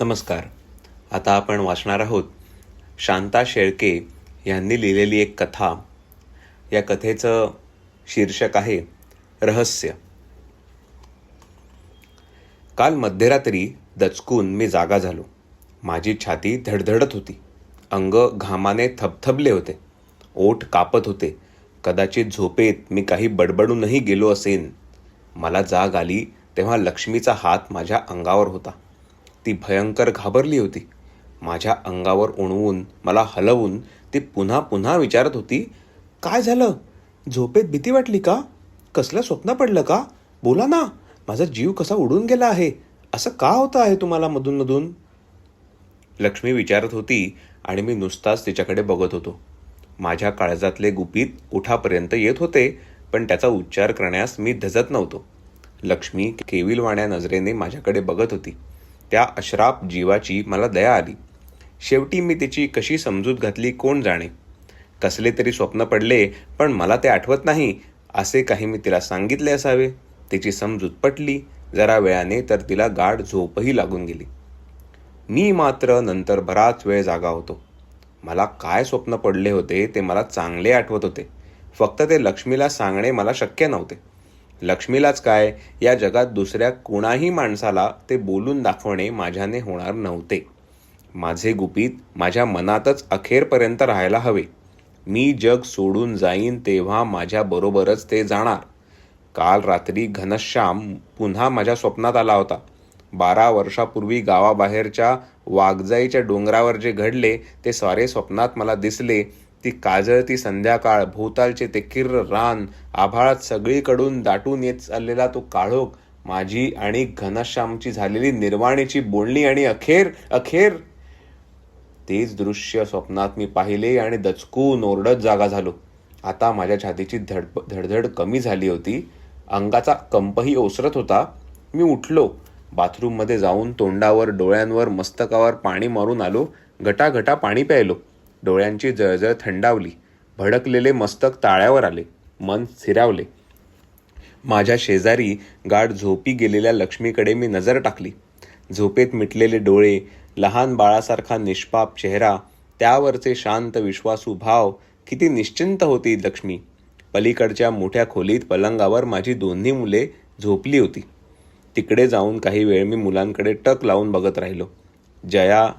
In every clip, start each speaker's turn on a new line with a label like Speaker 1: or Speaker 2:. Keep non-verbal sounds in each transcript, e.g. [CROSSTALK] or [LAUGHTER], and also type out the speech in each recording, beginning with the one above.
Speaker 1: नमस्कार. आता आपण वाचणार आहोत शांता शेळके यांनी लिहिलेली एक कथा. या कथेचं शीर्षक आहे रहस्य. काल मध्यरात्री दचकून मी जागा झालो. माझी छाती धडधडत होती. अंग घामाने थबथबले होते. ओठ कापत होते. कदाचित झोपेत मी काही बडबडूनही गेलो असेन. मला जाग आली तेव्हा लक्ष्मीचा हात माझ्या अंगावर होता. ती भयंकर घाबरली होती. माझ्या अंगावर उणवून मला हलवून ती पुन्हा पुन्हा विचारत होती काय झालं? झोपेत भीती वाटली का? कसलं स्वप्न पडलं का? बोला ना माझा जीव कसा उडून गेला आहे? असं का होतं आहे तुम्हाला मधून मधून लक्ष्मी विचारत होती आणि मी नुसताच तिच्याकडे बघत होतो. माझ्या काळजातले गुपित उठापर्यंत येत होते पण त्याचा उच्चार करण्यास मी धजत नव्हतो. लक्ष्मी केविलवाण्या नजरेने माझ्याकडे बघत होती. त्या अश्राप जीवाची मला दया आली. शेवटी मी तिची कशी समजूत घातली कोण जाणे? कसले तरी स्वप्न पडले पण मला ते आठवत नाही. असे काही मी तिला सांगितले असावे. तिची समजूत पटली. जरा वेळाने तर तिला गाढ झोपही लागून गेली. मी मात्र नंतर बराच वेळ जागा होतो. मला काय स्वप्न पडले होते ते मला चांगले आठवत होते. फक्त ते लक्ष्मीला सांगणे मला शक्य नव्हते. लक्ष्मीलाच काय? या जगात दुसऱ्या कुणाही माणसाला ते बोलून दाखवणे माझ्याने होणार नव्हते. माझे गुपित माझ्या मनातच अखेरपर्यंत राहायला हवे. मी जग सोडून जाईन तेव्हा माझ्याबरोबरच ते जाणार. काल रात्री घनश्याम पुन्हा माझ्या स्वप्नात आला होता. बारा वर्षापूर्वी गावाबाहेरच्या वागजाईच्या डोंगरावर जे घडले ते सारे स्वप्नात मला दिसले. ती काजळती संध्याकाळ भोवतालचे ते किर्र रान आभाळात सगळीकडून दाटून येत चाललेला तो काळोख माझी आणि घनश्यामची झालेली निर्वाणीची बोलणी आणि अखेर अखेर! तेच दृश्य स्वप्नात मी पाहिले आणि दचकून ओरडत जागा झालो. आता माझ्या छातीची धडप धडधड कमी झाली होती. अंगाचा कंपही ओसरत होता. मी उठलो. बाथरूममध्ये जाऊन तोंडावर डोळ्यांवर मस्तकावर पाणी मारून आलो. घटाघटा पाणी प्यायलो. डोळ्यांची जळजळ थंडावली. भडकलेले मस्तक ताळ्यावर आले. मन स्थिरावले. माझ्या शेजारी गाढ झोपी गेलेल्या लक्ष्मीकडे मी नजर टाकली. झोपेत मिटलेले डोळे लहान बाळासारखा निष्पाप चेहरा त्यावरचे शांत विश्वासू भाव किती निश्चिंत होती लक्ष्मी. पलीकडच्या मोठ्या खोलीत पलंगावर माझी दोन्ही मुले झोपली होती. तिकडे जाऊन काही वेळ मी मुलांकडे टक लावून बघत राहिलो. जया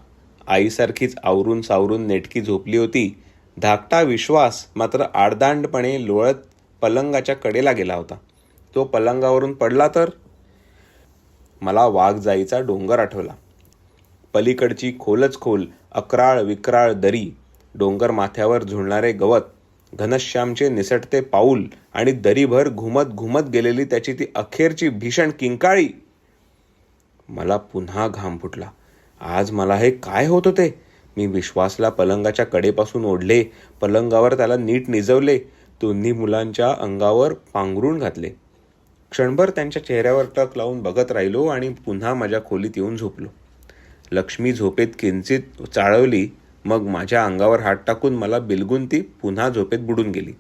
Speaker 1: आईसारखीच आवरून सावरून नेटकी झोपली होती. धाकटा विश्वास मात्र आडदांडपणे लोळत पलंगाच्या कडेला गेला होता. तो पलंगावरून पडला तर? मला वाघ जाईचा डोंगर आठवला. पलीकडची खोलच खोल अकराळ विक्राळ दरी डोंगर माथ्यावर झुळणारे गवत घनश्यामचे निसटते पाऊल आणि दरीभर घुमत घुमत गेलेली त्याची ती अखेरची भीषण किंकाळी. मला पुन्हा घाम फुटला. आज मला हे काय होत होते? मी विश्वासला पलंगाच्या कडेपासून ओढले पलंगावर त्याला नीट निजवले दोन्ही मुलांच्या अंगावर पांघरून घातले. क्षणभर त्यांच्या चेहऱ्यावर टक लावून बघत राहिलो आणि पुन्हा माझ्या खोलीत येऊन झोपलो. लक्ष्मी झोपेत किंचित चाळवली मग माझ्या अंगावर हात टाकून मला बिलगून ती पुन्हा झोपेत बुडून गेली.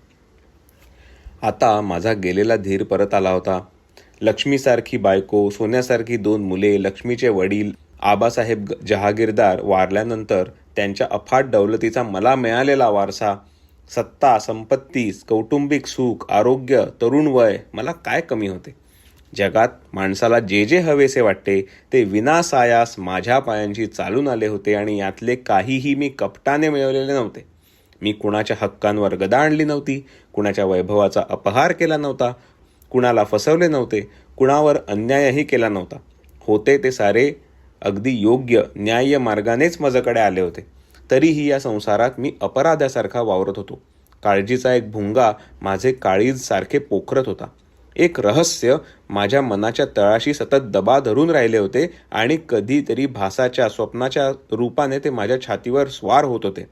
Speaker 1: आता माझा गेलेला धीर परत आला होता. लक्ष्मीसारखी बायको सोन्यासारखी दोन मुले लक्ष्मीचे वडील आबासाहेब जहागीरदार वारल्यानंतर त्यांच्या अफाट दौलतीचा मला मिळालेला वारसा सत्ता संपत्ती कौटुंबिक सुख आरोग्य तरुण वय मला काय कमी होते? जगात माणसाला जे जे हवेसे वाटते ते विनासायास माझ्या पायांशी चालून आले होते आणि यातले काहीही मी कपटाने मिळवलेले नव्हते. मी कुणाच्या हक्कांवर गदा आणली नव्हती कुणाच्या वैभवाचा अपहार केला नव्हता कुणाला फसवले नव्हते कुणावर अन्यायही केला नव्हता. होते ते सारे अगदी योग्य न्याय्य मार्गानेच माझ्याकडे आले होते. तरीही या संसारात मी अपराध्यासारखा वावरत होतो. काळजीचा एक भुंगा माझे काळीज सारखे पोखरत होता. एक रहस्य माझ्या मनाच्या तळाशी सतत दबा धरून राहिले होते आणि कधीतरी भासाच्या स्वप्नाच्या रूपाने ते माझ्या छातीवर स्वार होत होते.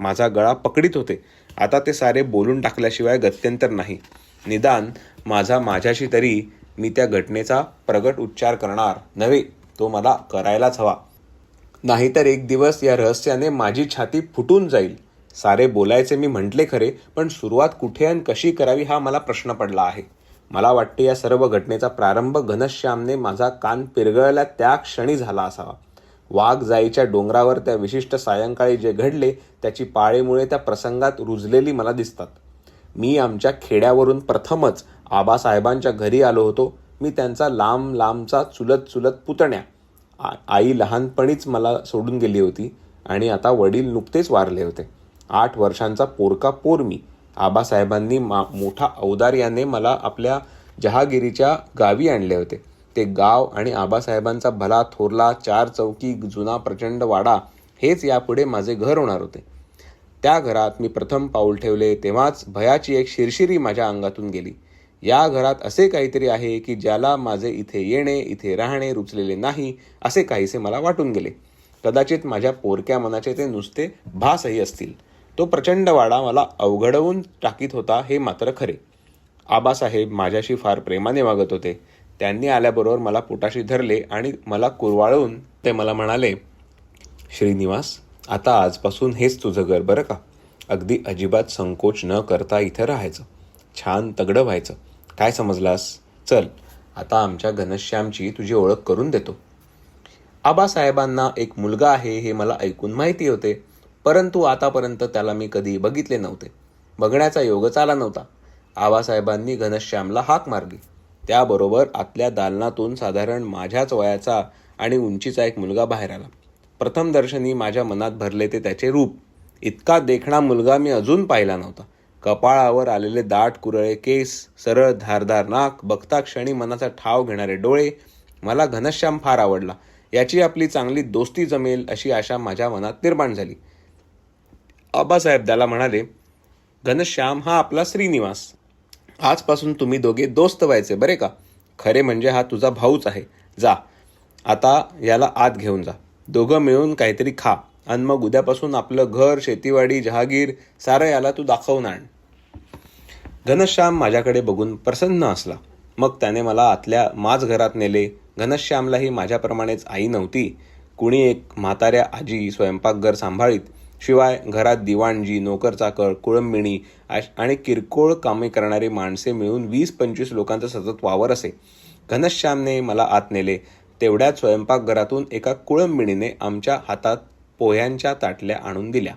Speaker 1: माझा गळा पकडीत होते. आता ते सारे बोलून टाकल्याशिवाय गत्यंतर नाही. निदान माझा माझ्याशी तरी मी त्या घटनेचा प्रगट उच्चार करणार नव्हे. तो मला करायलाच हवा. नाहीतर एक दिवस या रहस्याने माझी छाती फुटून जाईल. सारे बोलायचे मी म्हटले खरे पण सुरुवात कुठे आणि कशी करावी हा मला प्रश्न पडला आहे. मला वाटते या सर्व घटनेचा प्रारंभ घनश्यामने माझा कान पिरगळला त्या क्षणी झाला असावा. वाघ जाईच्या डोंगरावर त्या विशिष्ट सायंकाळी जे घडले त्याची पाळीमुळे त्या प्रसंगात रुजलेली मला दिसतात. मी आमच्या खेड्यावरून प्रथमच आबासाहेबांच्या घरी आलो होतो. मी त्यांचा लांब लांबचा चुलत चुलत पुतण्या. आ- आई लहानपणीच मला सोडून गेली होती आणि आता वडील नुकतेच वारले होते. आठ वर्षांचा पोरका पोर मी. आबासाहेबांनी मा मोठा औदार्याने मला आपल्या जहागिरीच्या गावी आणले होते. ते गाव आणि आबासाहेबांचा भला थोरला चार चौकी जुना प्रचंड वाडा हेच यापुढे माझे घर होणार होते. त्या घरात मी प्रथम पाऊल ठेवले तेव्हाच भयाची एक शिरशिरी माझ्या अंगातून गेली. या घरात असे काहीतरी आहे की ज्याला माझे इथे येणे इथे राहणे रुचलेले नाही असे काहीसे मला वाटून गेले. कदाचित माझ्या पोरक्या मनाचे ते नुसते भासही असतील. तो प्रचंड वाडा मला अवघडवून टाकीत होता हे मात्र खरे. आबासाहेब माझ्याशी फार प्रेमाने वागत होते. त्यांनी आल्याबरोबर मला पोटाशी धरले आणि मला कुरवाळून ते मला म्हणाले श्रीनिवास आता आजपासून हेच तुझं घर बरं का? अगदी अजिबात संकोच न करता इथं राहायचं. छान तगडं व्हायचं. काय समजलास? चल आता आमच्या घनश्यामची तुझी ओळख करून देतो. आबासाहेबांना एक मुलगा आहे हे मला ऐकून माहिती होते परंतु आतापर्यंत त्याला मी कधी बघितले नव्हते. बघण्याचा योगच आला नव्हता. आबासाहेबांनी घनश्यामला हाक मारली. त्याबरोबर आतल्या दालनातून साधारण माझ्याच वयाचा आणि उंचीचा एक मुलगा बाहेर आला. प्रथम दर्शनी माझ्या मनात भरले ते त्याचे रूप. इतका देखणा मुलगा मी अजून पाहिला नव्हता. कपाळावर आलेले दाट कुरळे केस सरळ धारदार नाक बघता क्षणी मनाचा ठाव घेणारे डोळे मला घनश्याम फार आवडला. याची आपली चांगली दोस्ती जमेल अशी आशा माझ्या मनात निर्माण झाली. आबासाहेब त्याला म्हणाले घनश्याम हा आपला श्रीनिवास. आजपासून तुम्ही दोघे दोस्त व्हायचे बरे का? खरे म्हणजे हा तुझा भाऊच आहे. जा. आता याला आत घेऊन जा. दोघं मिळून काहीतरी खा. आणि मग उद्यापासून आपलं घर शेतीवाडी जहागीर सारं याला तू दाखवून आण. घनश्याम माझ्याकडे बघून प्रसन्न असला. मग त्याने मला आतल्या माझ घरात नेले. घनश्यामलाही माझ्याप्रमाणेच आई नव्हती. कुणी एक म्हाताऱ्या आजी स्वयंपाकघर सांभाळीत. शिवाय घरात दिवाणजी नोकर चाकर कुळंबिणी आणि किरकोळ कामे करणारी माणसे मिळून वीस पंचवीस लोकांचा सतत वावर असे. घनश्यामने मला आत नेले. तेवढ्याच स्वयंपाकघरातून एका कुळंबिणीने आमच्या हातात पोह्यांच्या ताटल्या आणून दिल्या.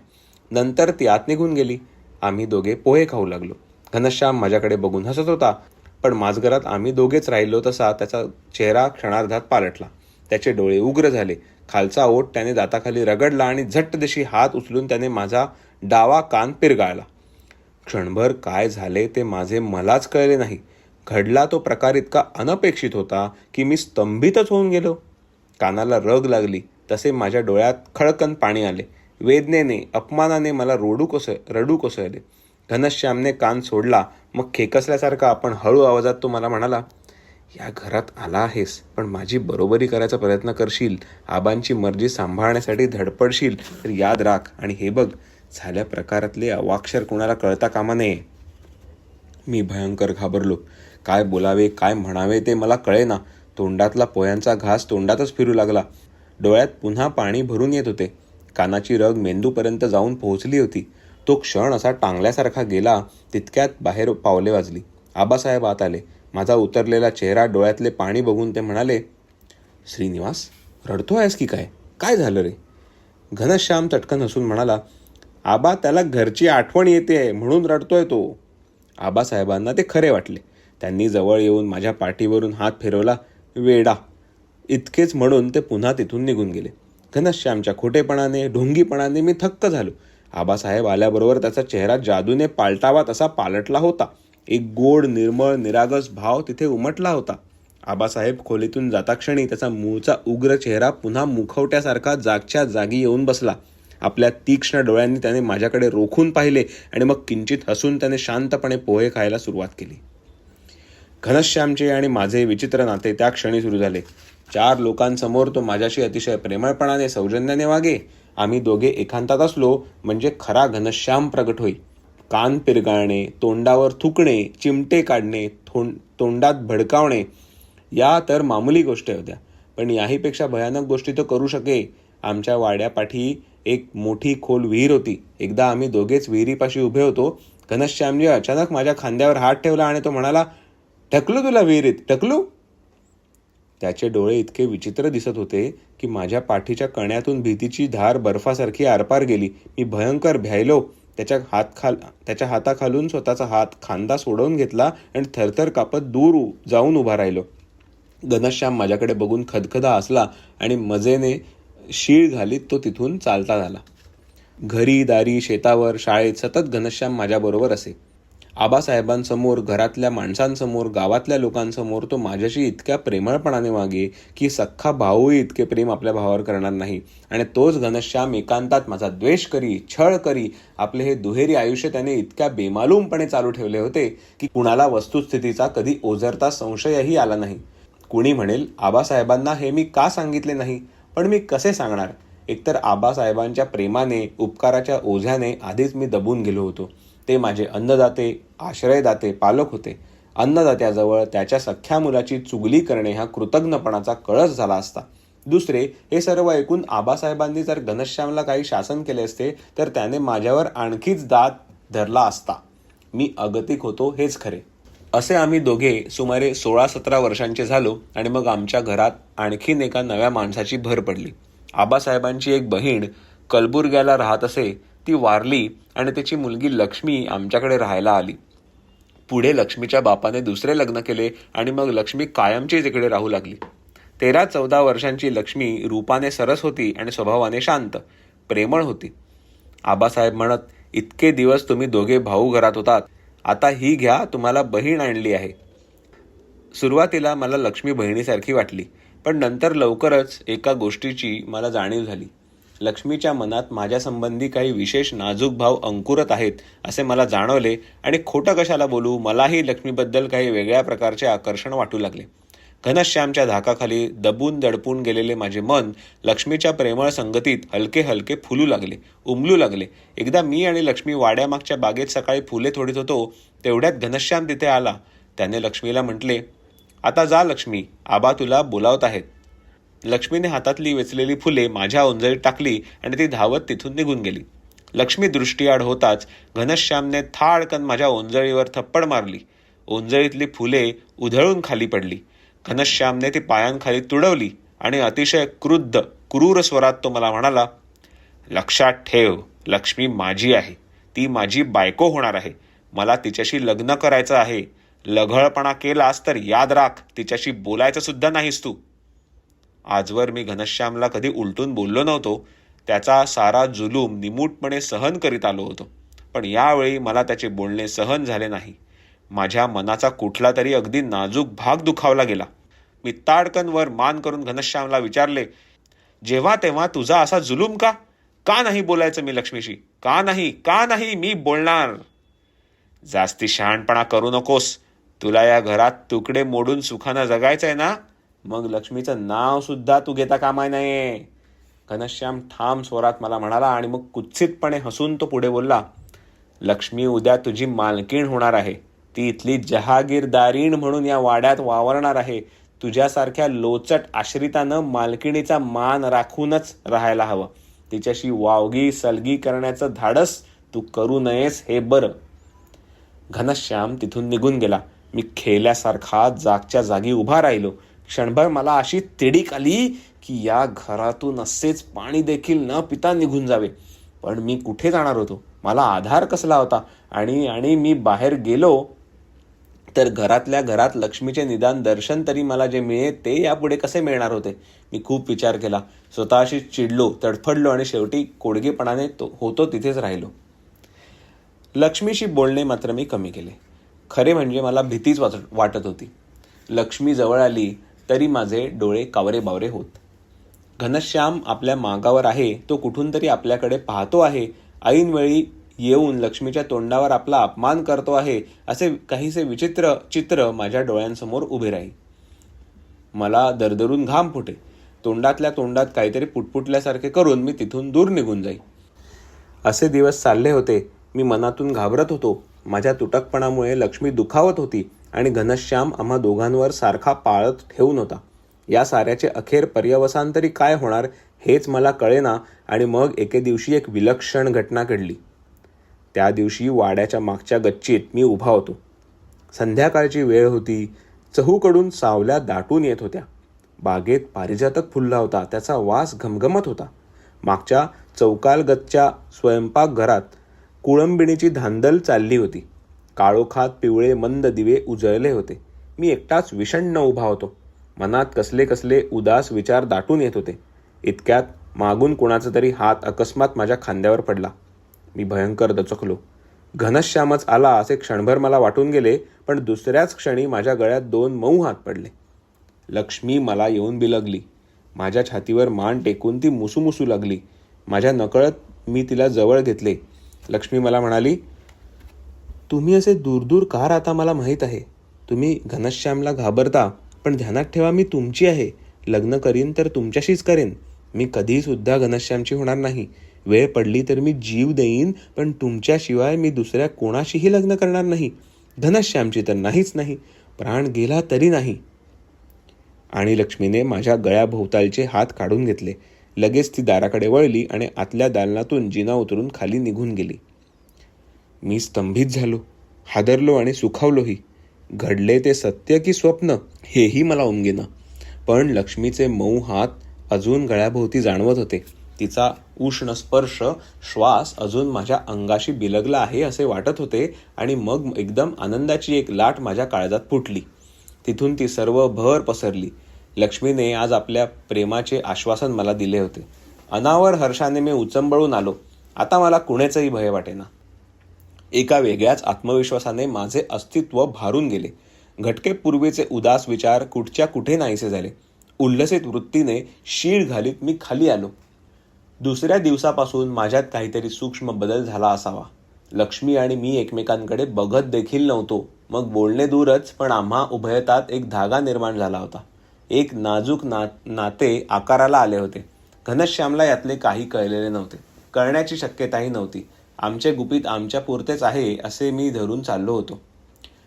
Speaker 1: नंतर ती आत निघून गेली. आम्ही दोघे पोहे खाऊ लागलो. घनश्याम माझ्याकडे बघून हसत होता. पण माझघरात आम्ही दोघेच राहिलो तसा त्याचा चेहरा क्षणार्धात पालटला. त्याचे डोळे उग्र झाले. खालचा ओठ त्याने दाताखाली रगडला आणि झट्ट दिशी हात उचलून त्याने माझा डावा कान पिरगाळला. क्षणभर काय झाले ते माझे मलाच कळले नाही. घडला तो प्रकार इतका अनपेक्षित होता की मी स्तंभितच होऊन गेलो. कानाला रग लागली. तसे माझ्या डोळ्यात खळकन पाणी आले. वेदनेने अपमानाने मला रोडू कोस रडू कोसळले. घनश्यामने कान सोडला. मग खेकसल्यासारखा आपण हळू आवाजात तो मला म्हणाला या घरात आला आहेस पण माझी बरोबरी करायचा प्रयत्न करशील. आबांची मर्जी सांभाळण्यासाठी धडपडशील. तर याद राख. आणि हे बघ झाल्या प्रकारातले अवाक्षर कोणाला कळता कामा नये. मी भयंकर घाबरलो. काय बोलावे काय म्हणावे ते मला कळेना. तोंडातला पोह्यांचा घास तोंडातच फिरू लागला. डोळ्यात पुन्हा पाणी भरून येत होते. कानाची रग मेंदूपर्यंत जाऊन पोहोचली होती. तो क्षण असा टांगल्यासारखा गेला तितक्यात बाहेर पावले वाजली. आबासाहेब आत आले. माझा उतरलेला चेहरा डोळ्यातले पाणी बघून ते म्हणाले श्रीनिवास रडतो आहेस की काय? काय झालं रे? घनश्याम चटकन हसून म्हणाला आबा त्याला घरची आठवण येते म्हणून रडतोय तो. आबासाहेबांना ते खरे वाटले. त्यांनी जवळ येऊन माझ्या पाठीवरून हात फिरवला वेडा इतकेच म्हणून ते पुन्हा तिथून निघून गेले. घनश्यामच्या खोटेपणाने ढोंगीपणाने मी थक्क झालो. आबासाहेब आल्याबरोबर त्याचा चेहरा जादूने पालटावा तसा पालटला होता. एक गोड निर्मळ निरागस भाव तिथे उमटला होता. आबासाहेब खोलीतून जाता क्षणी त्याचा मूळचा उग्र चेहरा पुन्हा मुखवट्यासारखा जागच्या जागी येऊन बसला. आपल्या तीक्ष्ण डोळ्यांनी त्याने माझ्याकडे रोखून पाहिले आणि मग किंचित हसून त्याने शांतपणे पोहे खायला सुरुवात केली. घनश्यामचे आणि माझे विचित्र नाते त्या क्षणी सुरू झाले. चार लोकांसमोर तो माझ्याशी अतिशय प्रेमळपणाने सौजन्याने वागे. आम्ही दोघे एकांतात असलो म्हणजे खरा घनश्याम प्रगट होई. कान पिरगाळणे तोंडावर थुकणे चिमटे काढणे थोंड तोंडात भडकावणे या तर मामूली गोष्टी होत्या पण याहीपेक्षा भयानक गोष्टी तो करू शके. आमच्या वाड्यापाठी एक मोठी खोल विहीर होती. एकदा आम्ही दोघेच विहिरीपाशी उभे होतो. घनश्यामजी अचानक माझ्या खांद्यावर हात ठेवला आणि तो म्हणाला ढकलू तुला विहिरीत? ढकलू? त्याचे डोळे इतके विचित्र दिसत होते की माझ्या पाठीच्या कण्यातून भीतीची धार बर्फासारखी आरपार गेली. मी भयंकर भ्यायलो. त्याच्या हात खाल त्याच्या हाताखालून स्वतःचा हात खांदा सोडवून घेतला आणि थरथर कापत दूर उ- जाऊन उभा राहिलो. घनश्याम माझ्याकडे बघून खदखदा असला आणि मजेने शीळ घालीत तो तिथून चालता झाला. घरी दारी शेतावर शाळेत सतत घनश्याम माझ्याबरोबर असे. आबासाहेबांसमोर घरातल्या माणसांसमोर गावातल्या लोकांसमोर तो माझ्याशी इतक्या प्रेमळपणाने वागे की सख्खा भाऊही इतके प्रेम आपल्या भावावर करणार नाही. आणि तोच घनश्याम एकांतात माझा द्वेष करी छळ करी आपले हे दुहेरी आयुष्य त्याने इतक्या बेमालूमपणे चालू ठेवले होते की कुणाला वस्तुस्थितीचा कधी ओझरता संशयही आला नाही. कुणी म्हणेल आबासाहेबांना हे मी का सांगितले नाही? पण मी कसे सांगणार? एकतर आबासाहेबांच्या प्रेमाने उपकाराच्या ओझ्याने आधीच मी दबून गेलो होतो. ते माझे अन्नदाते आश्रयदाते पालक होते. अन्नदात्याजवळ त्याच्या सख्ख्या मुलाची चुगली करणे हा कृतज्ञपणाचा कळस झाला असता. दुसरे हे सर्व ऐकून आबासाहेबांनी जर घनश्यामला काही शासन केले असते तर त्याने माझ्यावर आणखीच दात धरला असता. मी अगतिक होतो हेच खरे. असे आम्ही दोघे सुमारे सोळा सतरा वर्षांचे झालो आणि मग आमच्या घरात आणखीन एका नव्या माणसाची भर पडली. आबासाहेबांची एक बहीण कलबुर्ग्याला राहत असे ती वारली आणि त्याची मुलगी लक्ष्मी आमच्याकडे राहायला आली. पुढे लक्ष्मीच्या बापाने दुसरे लग्न केले आणि मग लक्ष्मी कायमची तिकडे राहू लागली. तेरा चौदा वर्षांची लक्ष्मी रूपाने सरस होती आणि स्वभावाने शांत प्रेमळ होती. आबासाहेब म्हणत इतके दिवस तुम्ही दोघे भाऊ घरात होतात आता ही घ्या तुम्हाला बहीण आणली आहे. सुरुवातीला मला लक्ष्मी बहिणीसारखी वाटली पण नंतर लवकरच एका गोष्टीची मला जाणीव झाली. लक्ष्मीच्या मनात माझ्यासंबंधी काही विशेष नाजूक भाव अंकुरत आहेत असे मला जाणवले आणि खोटं कशाला बोलू मलाही लक्ष्मीबद्दल काही वेगळ्या प्रकारचे आकर्षण वाटू लागले. घनश्यामच्या धाकाखाली दबून दडपून गेलेले माझे मन लक्ष्मीच्या प्रेमळ संगतीत हलके हलके फुलू लागले उमलू लागले. एकदा मी आणि लक्ष्मी वाड्यामागच्या बागेत सकाळी फुले थोडीत होतो तेवढ्यात घनश्याम तिथे आला. त्याने लक्ष्मीला म्हटले आता जा लक्ष्मी आबा तुला बोलावत आहेत. लक्ष्मीने हातातली वेचलेली फुले माझ्या ओंजळीत टाकली आणि ती धावत तिथून निघून गेली. लक्ष्मी दृष्टीआड होताच घनश्यामने थाळकन माझ्या ओंजळीवर थप्पड मारली. ओंजळीतली फुले उधळून खाली पडली. घनश्यामने ती पायांखाली तुडवली आणि अतिशय क्रुद्ध क्रूर स्वरात तो मला म्हणाला लक्षात ठेव लक्ष्मी माझी आहे. ती माझी बायको होणार आहे. मला तिच्याशी लग्न करायचं आहे. लघळपणा केलास तर याद राख. तिच्याशी बोलायचं सुद्धा नाहीस तू. आजवर मी घनश्यामला कधी उलटून बोललो नव्हतो. त्याचा सारा जुलूम निमूटपणे सहन करीत आलो होतो. पण यावेळी मला त्याचे बोलणे सहन झाले नाही. माझ्या मनाचा कुठला तरी अगदी नाजूक भाग दुखावला गेला. मी ताडकनवर मान करून घनश्यामला विचारले जेव्हा तेव्हा तुझा असा जुलूम का? का नाही बोलायचं मी लक्ष्मीशी? का नाही? का नाही मी बोलणार? जास्ती शहाणपणा करू नकोस. तुला या घरात तुकडे मोडून सुखानं जगायचंय ना? मग लक्ष्मीचं नाव सुद्धा तू घेता कामा नये घनश्याम ठाम स्वरात मला म्हणाला आणि मग कुत्सितपणे हसून तो पुढे बोलला लक्ष्मी उद्या तुझी मालकीण होणार आहे. ती इथली जहागीरदारीण म्हणून या वाड्यात वावरणार आहे. तुझ्यासारख्या लोचट आश्रितानं मालकिणीचा मान राखूनच राहायला हवं. तिच्याशी वावगी सलगी करण्याचं धाडस तू करू नयेस हे बरं. घनश्याम तिथून निघून गेला. मी खेल्यासारखा जागच्या जागी उभा राहिलो. क्षणभर मला अशी तिडीक आली की या घरातून असेच पाणी देखील न पिता निघून जावे. पण मी कुठे जाणार होतो? मला आधार कसला होता? आणि आणि मी बाहेर गेलो तर घरातल्या घरात लक्ष्मीचे निदान दर्शन तरी मला जे मिळे ते यापुढे कसे मिळणार होते? मी खूप विचार केला. स्वतःशी चिडलो तडफडलो आणि शेवटी कोडगेपणाने तो होतो तिथेच राहिलो. लक्ष्मीशी बोलणे मात्र मी कमी केले. खरे म्हणजे मला भीतीच वाच वाटत होती. लक्ष्मी जवळ आली तरी माझे डोळे कावरे बावरे होत. घनश्याम आपल्या मागावर आहे तो कुठून तरी आपल्याकडे पाहतो आहे. ऐनवेळी येऊन लक्ष्मीच्या तोंडावर आपला अपमान करतो आहे असे काहीसे विचित्र चित्र माझ्या डोळ्यांसमोर उभे राही मला दरदरून घाम फुटे. तोंडातल्या तोंडात काहीतरी पुटपुटल्यासारखे करून मी तिथून दूर निघून जाई. असे दिवस चालले होते. मी मनातून घाबरत होतो. माझ्या तुटकपणामुळे लक्ष्मी दुखावत होती. आणि घनश्याम आम्हा दोघांवर सारखा पाळत ठेवून होता. या साऱ्याचे अखेर पर्यवसान तरी काय होणार हेच मला कळेना आणि मग एके दिवशी एक विलक्षण घटना घडली. त्या दिवशी वाड्याच्या मागच्या गच्चीत मी उभा होतो. संध्याकाळची वेळ होती. चहूकडून सावल्या दाटून येत होत्या. बागेत पारिजातक फुलला होता. त्याचा वास घमघमत होता. मागच्या चौकालगतच्या स्वयंपाकघरात कुळंबिणीची धांदल चालली होती. काळोखात पिवळे मंद दिवे उजळले होते. मी एकटाच विषण्ण उभा होतो. मनात कसले कसले उदास विचार दाटून येत होते. इतक्यात मागून कुणाचा तरी हात अकस्मात माझ्या खांद्यावर पडला. मी भयंकर दचकलो. घनश्यामच आला असे क्षणभर मला वाटून गेले पण दुसऱ्याच क्षणी माझ्या गळ्यात दोन मऊ हात पडले. लक्ष्मी मला येऊन बिलगली. माझ्या छातीवर मान टेकून ती मुसूमुसू लागली. माझ्या नकळत मी तिला जवळ घेतले. लक्ष्मी मला म्हणाली तुम्ही असे दूर दूर का राहता मला माहीत आहे. तुम्ही घनश्यामला घाबरता पण ध्यानात ठेवा मी तुमची आहे. लग्न करीन तर तुमच्याशीच करेन. मी कधीसुद्धा घनश्यामची होणार नाही. वेळ पडली तर मी जीव देईन पण तुमच्याशिवाय मी दुसऱ्या कोणाशीही लग्न करणार नाही. घनश्यामची तर नाहीच नाही. प्राण गेला तरी नाही. आणि लक्ष्मीने माझ्या गळ्याभोवतालचे हात काढून घेतले. लगेच ती दाराकडे वळली आणि आतल्या दालनातून जिना उतरून खाली निघून गेली. मी स्तंभित झालो हादरलो आणि सुखावलोही. घडले ते सत्य की स्वप्न हेही मला उमगेना. पण लक्ष्मीचे मऊ हात अजून गळ्याभोवती जाणवत होते. तिचा उष्ण स्पर्श श्वास अजून माझ्या अंगाशी बिलगला आहे असे वाटत होते आणि मग एकदम आनंदाची एक लाट माझ्या काळजात फुटली. तिथून ती सर्व भर पसरली. लक्ष्मीने आज आपल्या प्रेमाचे आश्वासन मला दिले होते. अनावर हर्षाने मी उचंबळून आलो. आता मला कुणेचंही भय वाटेना. एका वेगळ्याच आत्मविश्वासाने माझे अस्तित्व भारून गेले. घटके पूर्वीचे उदास विचार कुठच्या कुठे नाहीसे झाले. उल्लसित वृत्तीने शीळ घालीत मी खाली आलो. दुसऱ्या दिवसापासून माझ्यात काहीतरी सूक्ष्म बदल झाला असावा. लक्ष्मी आणि मी एकमेकांकडे बघत देखील नव्हतो. मग बोलणे दूरच पण आम्हा उभयतात एक धागा निर्माण झाला होता. एक नाजूक ना नाते आकाराला आले होते. घनश्यामला यातले काही कळलेले नव्हते. कळण्याची शक्यताही नव्हती. आमचे गुपित आमच्या पुरतेच आहे असे मी धरून चाललो होतो.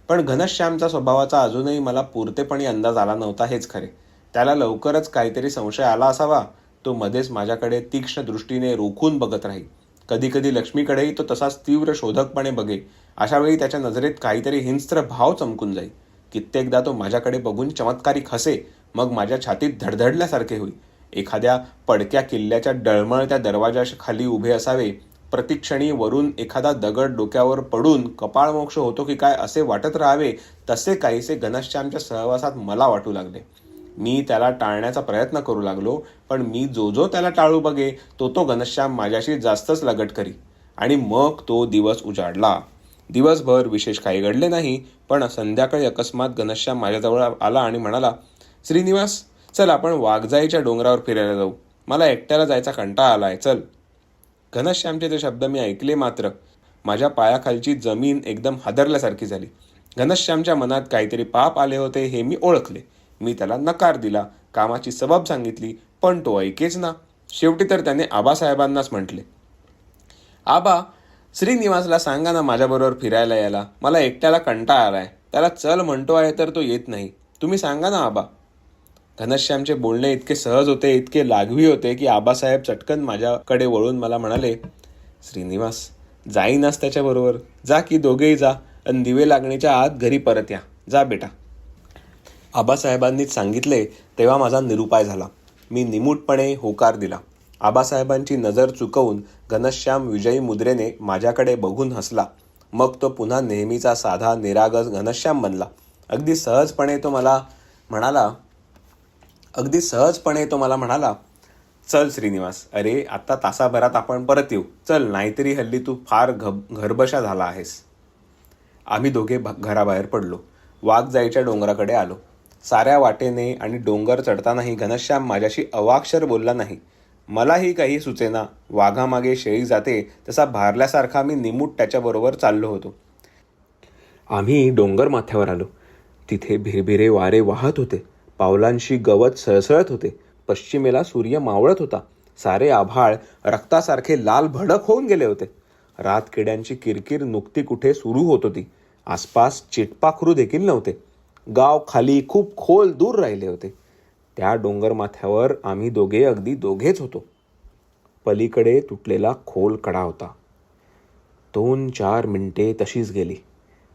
Speaker 1: पण घनश्यामचा स्वभावाचा अजूनही मला पुरतेपणी अंदाज आला नव्हता हेच खरे. त्याला लवकरच काहीतरी संशय आला असावा. तो मध्येच माझ्याकडे तीक्ष्ण दृष्टीने रोखून बघत राही कधीकधी लक्ष्मीकडेही तो तसाच तीव्र शोधकपणे बघे अशावेळी त्याच्या नजरेत काहीतरी हिंस्त्र भाव चमकून जाई कित्येकदा तो माझ्याकडे बघून चमत्कारिक हसे मग माझ्या छातीत धडधडल्यासारखे होई एखाद्या पडक्या किल्ल्याच्या डळमळत्या दरवाजाखाली खाली उभे असावे प्रतिक्षणी वरून एखादा दगड डोक्यावर पडून कपाळमोक्ष होतो की काय असे वाटत राहावे तसे काहीसे घनश्यामच्या सहवासात मला वाटू लागले. मी त्याला टाळण्याचा प्रयत्न करू लागलो पण मी जो जो त्याला टाळू बघे तो तो घनश्याम माझ्याशी जास्तच लगट करी आणि मग तो दिवस उजाडला. दिवसभर विशेष काही घडले नाही पण संध्याकाळी अकस्मात घनश्याम माझ्याजवळ आला आणि म्हणाला श्रीनिवास चल आपण वाघजाईच्या डोंगरावर फिरायला जाऊ. मला एकट्याला जायचा कंटाळा आलाय. चल. घनश्यामचे ते शब्द मी ऐकले मात्र माझ्या पायाखालची जमीन एकदम हादरल्यासारखी झाली. घनश्यामच्या मनात काहीतरी पाप आले होते हे मी ओळखले. मी त्याला नकार दिला कामाची सबब सांगितली पण तो ऐकेच ना. शेवटी तर त्याने आबासाहेबांनाच म्हटले. आबा श्रीनिवासला सांगा ना माझ्याबरोबर फिरायला यायला. मला एकट्याला कंटाळा आलाय. त्याला चल म्हणतो आहे तर तो येत नाही. तुम्ही सांगा ना आबा. घनश्यामचे बोलणे इतके सहज होते इतके लागवी होते की आबासाहेब चटकन माझ्याकडे वळून मला म्हणाले श्रीनिवास जाईनास त्याच्याबरोबर. जा की दोघेही जा आणि दिवे लागण्याच्या आत घरी परत या. जा बेटा. आबासाहेबांनीच सांगितले तेव्हा माझा निरुपाय झाला. मी निमूटपणे होकार दिला. आबासाहेबांची नजर चुकवून घनश्याम विजयी मुद्रेने माझ्याकडे बघून हसला. मग तो पुन्हा नेहमीचा साधा निरागस घनश्याम बनला. अगदी सहजपणे तो मला म्हणाला अगदी सहजपणे तो मला म्हणाला चल श्रीनिवास अरे आत्ता तासाभरात आपण परत येऊ. चल नाहीतरी हल्ली तू फार घ घरबशा झाला आहेस. आम्ही दोघे भ- घराबाहेर पडलो. वाघ जायच्या डोंगराकडे आलो. साऱ्या वाटेने आणि डोंगर चढतानाही घनश्याम माझ्याशी अवाक्षर बोलला नाही. मलाही काही सुचेना. वाघामागे शेळी जाते तसा भारल्यासारखा मी निमूट त्याच्याबरोबर चाललो होतो. आम्ही डोंगर माथ्यावर आलो. तिथे भिरभिरे वारे वाहत होते. पावलांशी गवत सळसळत होते. पश्चिमेला सूर्य मावळत होता. सारे आभाळ रक्तासारखे लाल भडक होऊन गेले होते. रात किड्यांची किरकिर नुकती कुठे सुरू होत होती? आसपास चिटपाखरू देखील नव्हते. गाव खाली खूप खोल दूर राहिले होते. त्या डोंगर माथ्यावर आम्ही दोघे अगदी दोघेच होतो. पलीकडे तुटलेला खोल कडा होता. दोन चार मिनिटे तशीच गेली.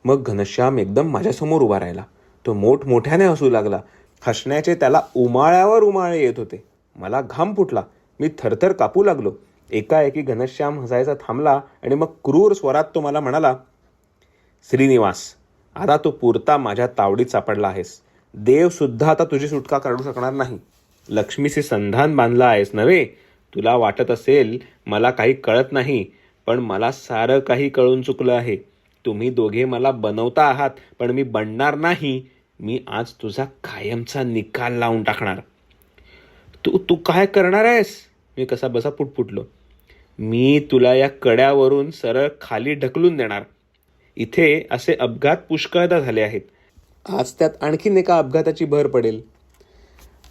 Speaker 1: मग घनश्याम एकदम माझ्यासमोर उभा राहिला. तो मोठमोठ्याने हसू लागला. हसण्याचे त्याला उमाळ्यावर उमाळे येत होते. मला घाम फुटला. मी थरथर कापू लागलो. एकाएकी घनश्याम हसायचा थांबला आणि मग क्रूर स्वरात तो मला म्हणाला श्रीनिवास आता तू पुरता माझ्या तावडीत सापडला आहेस. देवसुद्धा आता तुझी सुटका काढू शकणार नाही. लक्ष्मीशी संधान बांधला आहेस नव्हे? तुला वाटत असेल मला काही कळत नाही पण मला सारं काही कळून चुकलं आहे. तुम्ही दोघे मला बनवता आहात पण मी बनणार नाही. मी आज तुझा कायमचा निकाल लावून टाकणार. तू तू काय करणार आहेस? मी कसा बसा पुटपुटलो. मी तुला या कड्यावरून सरळ खाली ढकलून देणार. इथे असे अपघात पुष्कळदा झाले आहेत. आज त्यात आणखीन एका अपघाताची भर पडेल.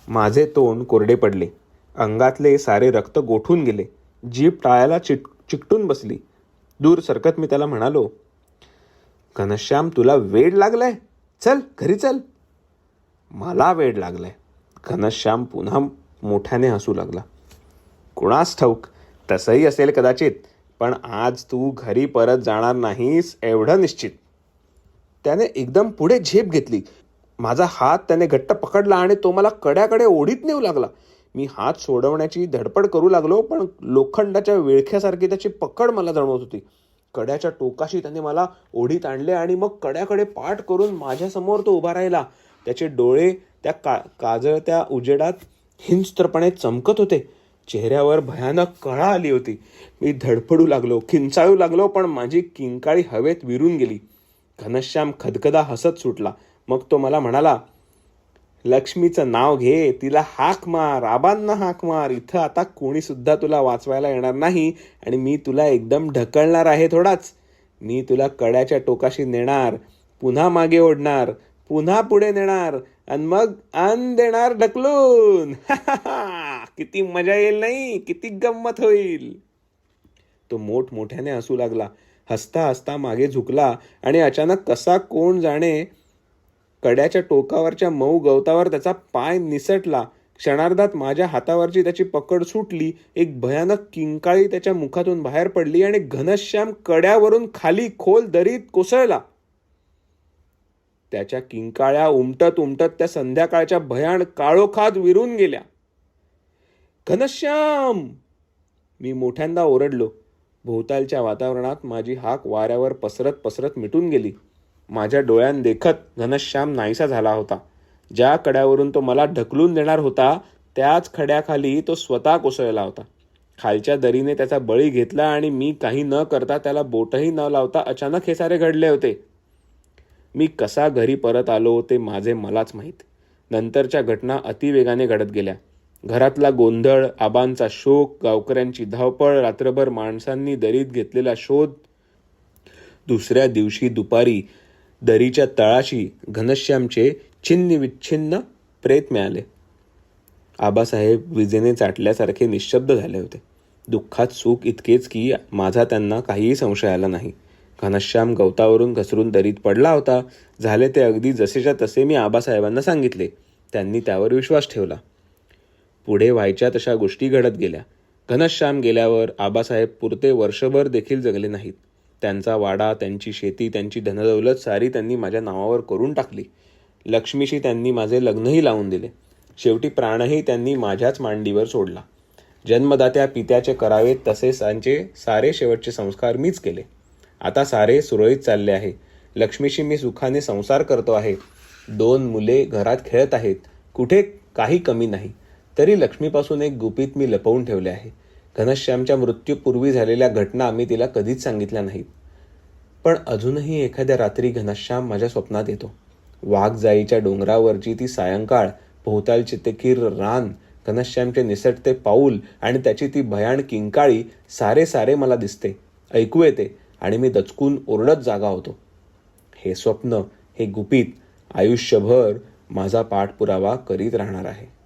Speaker 1: माझे तोंड कोरडे पडले. अंगातले सारे रक्त गोठून गेले. जीप टाळ्याला चिट चिकटून बसली. दूर सरकत मी त्याला म्हणालो घनश्याम तुला वेड लागलाय? चल घरी चल. मला वेड लागलाय. घनश्याम पुन्हा मोठ्याने हसू लागला. कुणास ठाऊक तसंही असेल कदाचित पण आज तू घरी परत जाणार नाहीस एवढं निश्चित. त्याने एकदम पुढे झेप घेतली. माझा हात त्याने घट्ट पकडला आणि तो मला कड्याकडे ओढीत नेऊ लागला. मी हात सोडवण्याची धडपड करू लागलो पण लोखंडाच्या विळख्यासारखी त्याची पकड मला जाणवत होती. कड्याच्या टोकाशी त्याने मला ओढीत आणले आणि मग कड्याकडे पाठ करून माझ्यासमोर तो उभा राहिला. त्याचे डोळे त्या का काजळत्या उजेडात हिंस्त्रपणे चमकत होते. चेहऱ्यावर भयानक कळा आली होती. मी धडपडू लागलो खिंचाळू लागलो पण माझी किंकाळी हवेत विरून गेली. घनश्याम खदखदा हसत सुटला. मग तो मला म्हणाला लक्ष्मीचं नाव घे तिला हाक मार आबांना हाक मार. इथं आता कोणी सुद्धा तुला वाचवायला येणार नाही आणि मी तुला एकदम ढकलणार आहे थोडाच. मी तुला कड्याच्या टोकाशी नेणार पुन्हा मागे ओढणार पुन्हा पुढे नेणार आणि मग अन देणार ढकलून. [LAUGHS] किती मजा येईल नाही किती गंमत होईल. तो मोठमोठ्याने हसू लागला. हसता हसता मागे झुकला आणि अचानक कसा कोण जाणे कड्याच्या टोकावरच्या मऊ गवतावर त्याचा पाय निसटला. क्षणार्धात माझ्या हातावरची त्याची पकड सुटली. एक भयानक किंकाळी त्याच्या मुखातून बाहेर पडली आणि घनश्याम कड्यावरून खाली खोल दरीत कोसळला. त्याच्या किंकाळ्या उमटत उमटत त्या संध्याकाळच्या भयान काळोखात विरून गेल्या. घनश्याम! मी मोठ्यांदा ओरडलो. भोवतालच्या वातावरणात माझी हाक वाऱ्यावर पसरत पसरत मिटून गेली. माझ्या डोळ्यांदेखत घनश्याम नाहीसा झाला होता. ज्या कड्यावरून तो मला ढकलून देणार होता त्याच खड्याखाली तो स्वतः कोसळला होता. खालच्या दरीने त्याचा बळी घेतला आणि मी काही न करता त्याला बोटही न लावता अचानक हे सारे घडले होते. मी कसा घरी परत आलो ते माझे मलाच माहीत. नंतरच्या घटना अतिवेगाने घडत गेल्या. घरातला गोंधळ आबांचा शोक गावकऱ्यांची धावपळ रात्रभर माणसांनी दरीत घेतलेला शोध. दुसऱ्या दिवशी दुपारी दरीच्या तळाशी घनश्यामचे छिन्नविच्छिन्न प्रेत मिळाले. आबासाहेब विजेने चाटल्यासारखे निशब्द झाले होते. दुःखात सुख इतकेच की माझा त्यांना काहीही संशय आला नाही. घनश्याम गवतावरून घसरून दरीत पडला होता. झाले ते अगदी जसेच्या तसे मी आबासाहेबांना सांगितले. त्यांनी त्यावर विश्वास ठेवला. पुढे व्हायच्या तशा गोष्टी घडत गेल्या. घनश्याम गेल्यावर आबासाहेब पुरते वर्षभर देखील जगले नाहीत. त्यांचा वाडा त्यांची शेती त्यांची धनदौलत सारी त्यांनी माझ्या नावावर करून टाकली. लक्ष्मीशी त्यांनी माझे लग्नही लावून दिले. शेवटी प्राणही त्यांनी माझ्याच मांडीवर सोडला. जन्मदात्या पित्याचे करावेत तसे त्यांचे सारे शेवटचे संस्कार मीच केले. आता सारे सुरळीत चालले आहे. लक्ष्मीशी मी सुखाने संसार करतो आहे. दोन मुले घरात खेळत आहेत. कुठे काही कमी नाही. तरी लक्ष्मीपासून एक गुपित मी लपवून ठेवले आहे. घनश्यामच्या मृत्यूपूर्वी झालेल्या घटना मी तिला कधीच सांगितल्या नाहीत. पण अजूनही एखाद्या रात्री घनश्याम माझ्या स्वप्नात येतो. वाघजाईच्या डोंगरावरची ती सायंकाळ भोवतालचे ते किर रान घनश्यामचे निसटते पाऊल आणि त्याची ती भयाण किंकाळी सारे सारे मला दिसते ऐकू येते आणि मी दचकून ओरडत जागा होतो. हे स्वप्न हे गुपित आयुष्यभर माझा पाठपुरावा करीत राहणार आहे.